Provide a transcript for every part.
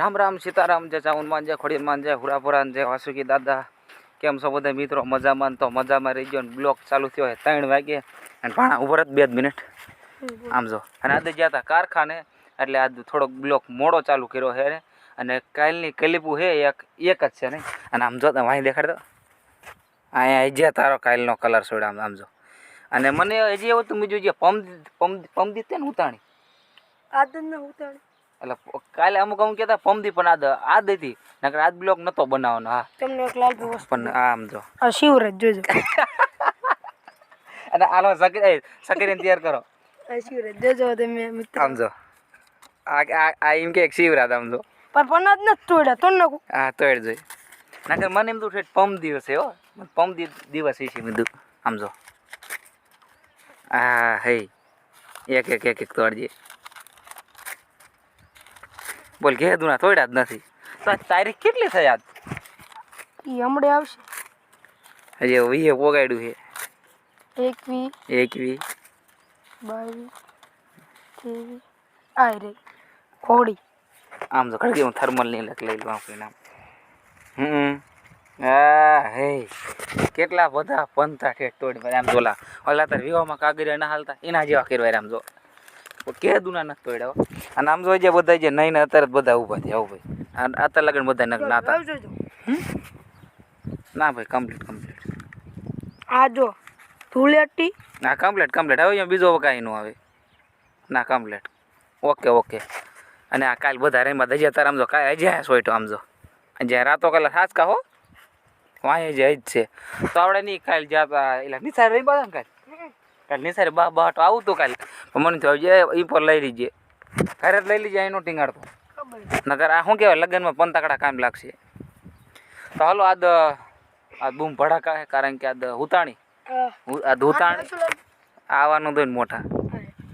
રામ રામ સીતારામ, જય ચાઉન માન જય ખોડિયાર માન જય હુરાપુરાન જય વાસુકી દાદા. કેમ છો બધા મિત્રો? મજામાં તો મજામાં રહી ગયો બ્લોક ચાલુ થયો હોય ત્રણ વાગે અને ભાણા ઉભર જ બે જ મિનિટ. આમ જો. અને આજે ગયા હતા કારખાને, એટલે આજ થોડોક બ્લોક મોડો ચાલુ કર્યો છે ને. અને કાલની કલીપું છે એક એક જ છે નહીં. અને આમ જો તમે અહીં દેખાડ દો. અહીંયા જે તારો કાલનો કલર છોડ આમ આમ જો. અને મને હજી એવું હતું બીજું જે પમ પમ પમદી તે ને ઉતાણી. આદન ઉતાણી. એટલે કાલે અમુક અમુક કહેતા પમદી પણ આ આ હતી નકર આજ બ્લોક નતો બનાવવાનો હા. તમને એક લાલ દિવસ પણ આમ જો. આ શિવરાજ જોજો. અને આલો સકરી સકરીને તૈયાર કરો. આ શિવરાજ જોજો તમે મિત્ર. આમ જો. આ આ આ એમ કે શિવરાજ આમ જો. પણ પનાજ નથી તોડ્યા તો નાખું. હા તો એડ જોઈ. નકર મને એમ તો ઠેઠ પમ દિવસે હો. પમ દિવસ છે મેં કીધું આમ જો. હા હે. એક એક એક એક તોડજે. બોલ કે દુના તોડ્યા જ નથી. તો તારીખ કેટલી થઈ આજ? ઈ હમણે આવશે. હજી વીએ પોગાડ્યું છે. એકવી એકવી. બાવી ત્રેવીસ આ રે હોળી. આમ તો ખડકી હું થર્મલની લખ લઈ લઉં આપણે નામ. હમ. હા હે. કેટલા બધા પંથા ઠેઠ તોડી આમ જોલા. ઓલા તાર વિવાહમાં કાગરિયા ના હાલતા એના જેવા કરવા આમ જો. કે દુના નથી તોડ્યા હો. અને આમ જોઈ જે બધા જે નહીં ને અત્યારે બધા ઊભા થયા આવું ભાઈ. અત્યારે લગન બધા ના જો ના ભાઈ કમ્પ્લીટ કમ્પ્લીટ આ જો ધૂળેટી. ના કમ્પ્લીટ કમ્પ્લીટ હવે બીજો કાંઈ નું આવે. ના કમ્પ્લીટ ઓકે ઓકે. અને આ કાલ બધા રેમાં દજ્યા અત્યારે આમજો કાંઈ હજી સોયટો આમજો જ્યાં રાતો કલાક હાચકા હો. વાંહે જે જ છે. તો આપણે નહીં કાલ જ્યાં એટલે નિસાર રહી બધા કાલ? કાલ નિસારે બા બા તો આવું તો કાલ. મને થયું જે એ પર લઈ લીજે. ઘરે જ લઈ લીજે એનો ટીંગાડતો નકર આ શું કહેવાય લગ્નમાં પંતાકડા કામ લાગશે. તો હાલો આદ આ બૂમ ભડાકા હે કારણ કે આદ હુતાણી. આ ધુતાણી આવવાનું તો મોટા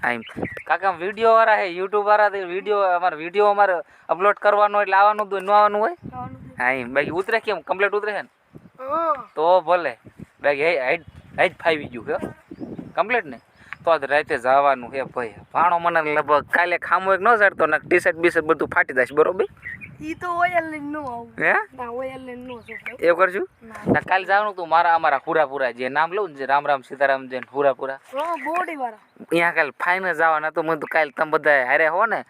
આમ કાકા વીડિયો વાળા હે યુટ્યુબ વાળા તો વીડિયો અમારે વીડિયો અમારે અપલોડ કરવાનો એટલે આવવાનું તો ન આવવાનું હોય? હા એમ. બાકી ઉતરે કેમ? કમ્પ્લીટ ઉતરે છે ને? તો ભલે. બાકી હે હાઈટ હાઈટ ફાવી ગયું હે. કમ્પ્લીટ ને તો આજ રાતે જવાનું હે ભાઈ. ભાણો મને લગભગ કાલે ખામો એક ન ચડતો ને ટી શર્ટ બી બધું ફાટી જશે બરોબર? ઈ તો ઓયલ લઈને નો આવું. હે? ના ઓયલ લઈને નો છોકરો એવું કરશું? ના. કાલે જવાનું તું મારા અમારા હુરાપુરા જે નામ લઉં ને જે રામ રામ સીતારામ જે હુરાપુરા. હા બોડી વાળા અહીંયા કાલે ફાઇનલ જવાના તો મને તો કાલે તમે બધા હારે હો ને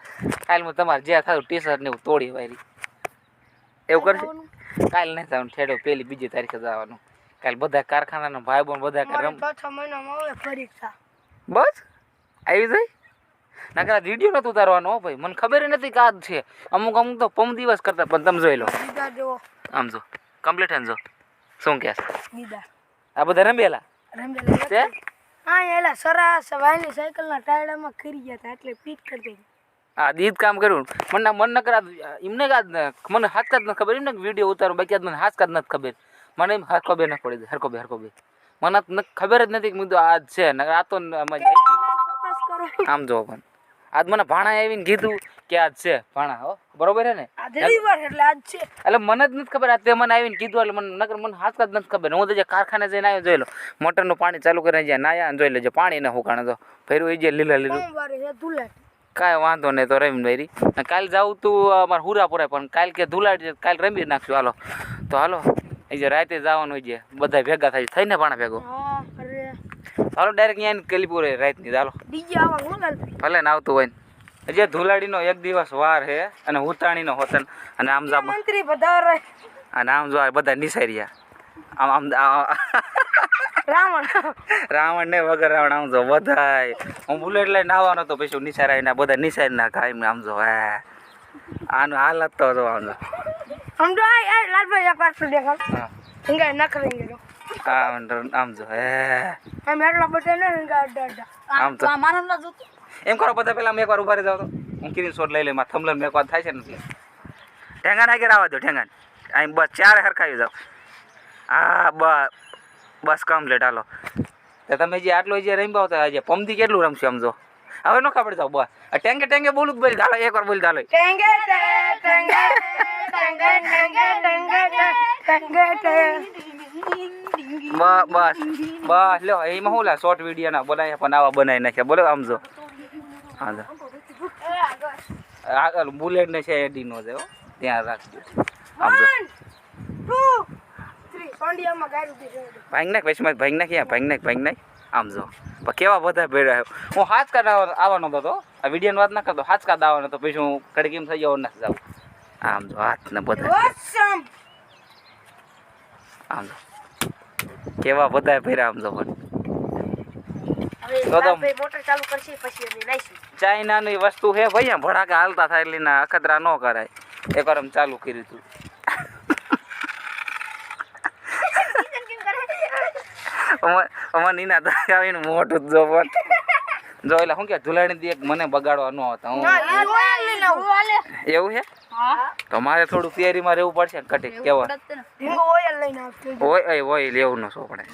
કાલે હું તમારે જે થાય ટી શર્ટ ને તોડી વારી એવું કરશું? કાલે નહીં જવાનું ઠેડો પેલી બીજી તારીખે જવાનું. કાલે બધા કારખાનાના ભાઈ બોન બધા છ મહિનામાં આવે પરીક્ષા. બસ? આવી જાય? ના કદાચ વીડિયો નહોતું ઉતારવાનો હો ભાઈ. મને ખબર નથી કાદ છે. અમુક અમુક તો પમ દિવસ કરતા પણ તમે જોઈ લો. આમ જો. કમ્પ્લીટ આમ જો. શું કહે આ બધા રમેલા? રમેલા હા એલા સરાસ વાયલી સાયકલના ટાયડામાં કરી ગયા હતા એટલે પીટ કરી દઈ આ દીદ કામ કર્યું. મને મન નકરા નકર આ એમને કાદ મને હાથ કાદ નથી ખબર. એમને વીડિયો ઉતારો. બાકી મને હાથ કાદ નથી ખબર. મને એમ હરકો બે ના પડી હરકો બે હરકો બે. મને ખબર જ નથી કે મુદ્દો આ છે ને આ તો આમાં જ પણ. આજ મને ભાણા આવીને કીધું કે આજ છે ભાણા હો. બરોબર છે ને? આજે એટલે આજ છે. એટલે મને જ નથી ખબર આ તે મને આવીને કીધું એટલે મને નકર મને હાથ જ નથી ખબર. હું તો જે કારખાને જઈને આવ્યો જોઈ લો મોટરનું પાણી ચાલુ કરીને જ્યાં નાયા જોઈ લેજો પાણી ને હુકાણે તો. ફેરવું એ જે લીલા લીલું. કાંઈ વાંધો નહીં તો રમી ભાઈ કાલ જાઉં તું અમારે હુરાપુરા પણ કાલ કે ધુલાડી કાલ રમી નાખશું હાલો. તો હાલો. એ જે રાતે જવાનું હોય છે બધા ભેગા થાય થઈને પાણા ભેગો. હા હાલો ડાયરેક્ટ અહીંયા કલીપુર રાતની ની હો લાલ ભલે ને આવતું હોય ને. જે ધુલાડીનો એક દિવસ વાર છે અને ઉતાણીનો હોતન અને આમ જા મંત્રી પધારે અને આમ જો બધા નિસાર્યા આમ આમ રાવણ. રાવણ ને વગર રાવણ આમ જો બધાય. હું બુલેટ લઈને આવવાનો તો પછી નિસાર આવીને બધા નિસાર ના કાંઈ આમ જો હે. આનું હાલત તો જો આમ જો. हम तो आए आए लाल भाई एक बार फिर देखा હા हिंगा न करेंगे जो આમ આમ જો હે हम એટલા બધા ને हिंगा अड्डा अड्डा આમ તો માનો ના જોતો એમ કરો બધા પેલા મેં એકવાર ઉભા રહી જાવ તો હું કિરીન શોટ લઈ લે મારા થમલન મેં એકવાર થાય છે ને એટલે ઠેંગાણ આગળ આવવા દો ઠેંગાણ અહીં બસ ચારે હરખાવી જાઓ હા બસ બસ કમ્પ્લીટ હાલો તો તમે જે આટલો જે રમ્યા હતા જે પમથી કેટલું રમશો સમજો હવે નો ખબર જાવ બસ ટેંગે ટેંગે બોલું બોલી ચાલો એક વાર બોલી ચાલો ટેંગે ટેંગે ટેંગે ટેંગે ટેંગે બસ બસ લ્યો એમાં હું શોર્ટ વીડિયો ના બનાવ્યા પણ આવા બનાવી નાખ્યા. બોલો આમ જો. હા જો. આગળ બુલેટ ને છે એડી નો છે ત્યાં રાખજો. આમ ભાઈ નાખ પછી ભાઈ નાખ ભાઈ નાખ ભાઈ નાખ. આમ જો. પણ કેવા બધા ભેડા હું. હાથ કાઢ આવવાનો હતો. આ વિડીયોની વાત ના કરતો હાથ કાઢ આવવાનો તો પછી હું કડકીમ કેમ થઈ જવાનું નથી જાઉં. આમ જો હાથ ને બધા. આમ જો. કેવા બધા ભેરા આમ જો પણ. ચાઇનાની વસ્તુ હે ભાઈ આ ભડાકા હાલતા થાય એટલે ના અખતરા ન કરાય. એકવાર આમ ચાલુ કર્યું હતું. અમાર નીના દાદા આવીને મોટું જ જો એટલે શું કે ઝુલાણી દે મને બગાડવા ન હતા હું એવું છે તમારે મારે થોડું તૈયારીમાં રહેવું પડશે કટી કેવા? ઢીંગો ઓઇલ ઓય લેવું ન પડે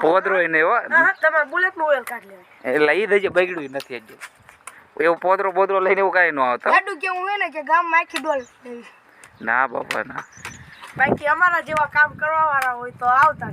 પોદરો નું લેવાય. એટલે એ દઈ બગડ્યું નથી હજુ. એવું પોદરો પોદરો લઈને એવું કાંઈ ન આવતા. કેવું હોય ને કે ગામમાં આખી ડોલ ના બાપા ના. બાકી અમારા જેવા કામ કરવા વાળા હોય તો આવતા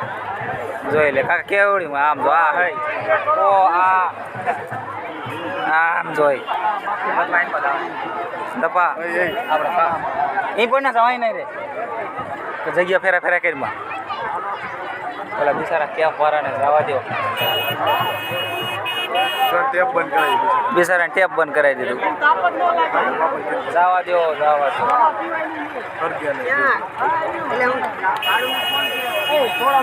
જોઈ લે, કાકા કેવડી આમ જો, આ હઈ. ઓ, આ. આમ જોઈ. દપા એ પણ ના જવાય નહીં રે. તો જગ્યા ફેરા ફેરા કરી માં પેલા બિચારા ક્યાં ફરાને જવા દો બિચારા ટેપ બંધ કરાવી દીધું જવા દો જવા દો.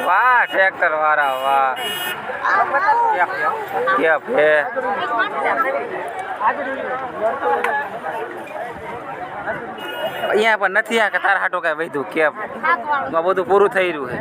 વાહ ટ્રેક્ટર વાળા, વાહ. ક્યાં હે અહીંયા પણ નથી આ તારા હાટો કાંઈ વધ્યું કેપ બધું પૂરું થઈ રહ્યું છે.